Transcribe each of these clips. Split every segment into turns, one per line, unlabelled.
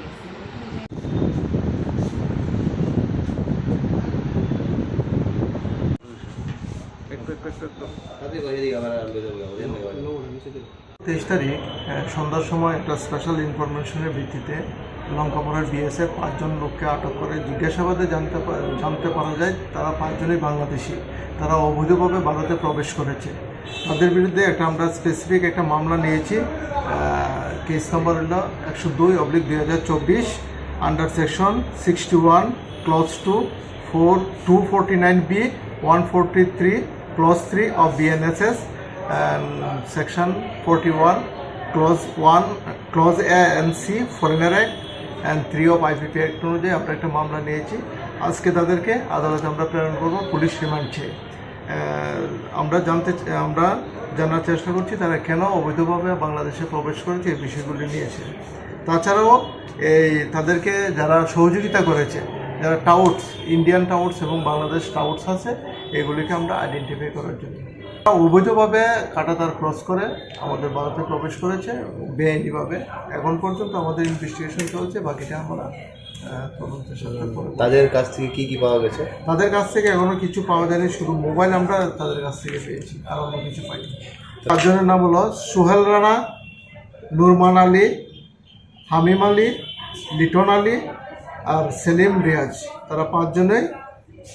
গেছে।
তেইশ তারিখ সন্ধ্যার সময় একটা স্পেশাল ইনফরমেশনের ভিত্তিতে লঙ্কাপুরের বিএসএফ পাঁচজন লোককে আটক করে জিজ্ঞাসাবাদে জানতে জানতে পারা যায় তারা পাঁচজনই বাংলাদেশি। তারা অবৈধভাবে ভারতে প্রবেশ করেছে। তাদের বিরুদ্ধে একটা আমরা স্পেসিফিক একটা মামলা নিয়েছি। কেস নম্বর হলো একশো দুই অবলিক দুই হাজার চব্বিশ under section sixty one clause two four two forty nine B one forty three clause three of BNSS section section 41 clause 1 clause A N C foreigner act and 3 of IPP act অনুযায়ী আমরা একটা মামলা নিয়েছি। আজকে তাদেরকে আদালতে আমরা প্রেরণ করব, পুলিশ রিমান্ড চেয়ে। আমরা জানতে আমরা জানার চেষ্টা করছি, তারা কেন অবৈধভাবে বাংলাদেশে প্রবেশ করেছে এই বিষয়গুলি নিয়েছে তাছাড়াও এই তাদেরকে যারা সহযোগিতা করেছে, যারা টাউটস ইন্ডিয়ান টাউটস এবং বাংলাদেশ টাউটস আছে, এগুলিকে আমরা আইডেন্টিফাই করার জন্য। অবৈধভাবে কাটাতার ক্রস করে আমাদের ভারতে প্রবেশ করেছে, বেআইনিভাবে। এখন পর্যন্ত আমাদের ইনভেস্টিগেশন চলছে, বাকিটা আমরা
তাদের কাছ থেকে কি কি পাওয়া গেছে?
তাদের কাছ থেকে এখনও কিছু পাওয়া যায়নি, শুধু মোবাইল আমরা তাদের কাছ থেকে পেয়েছি, আর অন্য কিছু পাইনি। পাঁচজনের নাম হলো সোহেল রানা, নুরমান আলী, হামিম আলী, লিটন আলী, আর সেলিম রিয়াজ। তারা পাঁচজনেই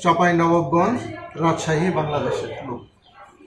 চাপাই নবাবগঞ্জ রাজশাহী, বাংলাদেশের লোক।